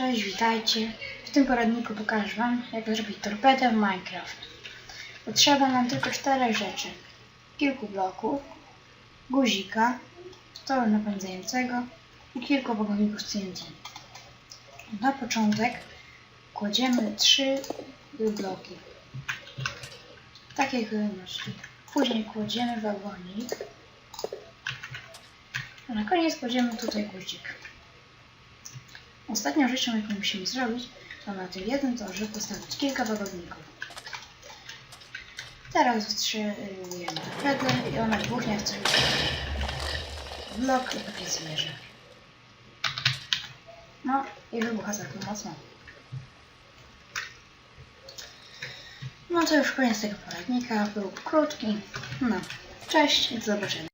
Cześć, witajcie. W tym poradniku pokażę Wam, jak zrobić torpedę w Minecraft. Potrzeba nam tylko czterech rzeczy. Kilku bloków, guzika, toru napędzającego i kilku wagoników TNT. Na początek kładziemy trzy bloki. Takiej kolejności. Później kładziemy wagonik. A na koniec kładziemy tutaj guzik. Ostatnią rzeczą, jaką musimy zrobić, to na tym jednym torze postawić kilka wagoników. Teraz wstrzymujemy torpedę i ona wybuchnie w cały blok i takie zwierzę. No i wybucha całkiem mocno. No to już koniec tego poradnika. Był krótki. No, cześć i do zobaczenia.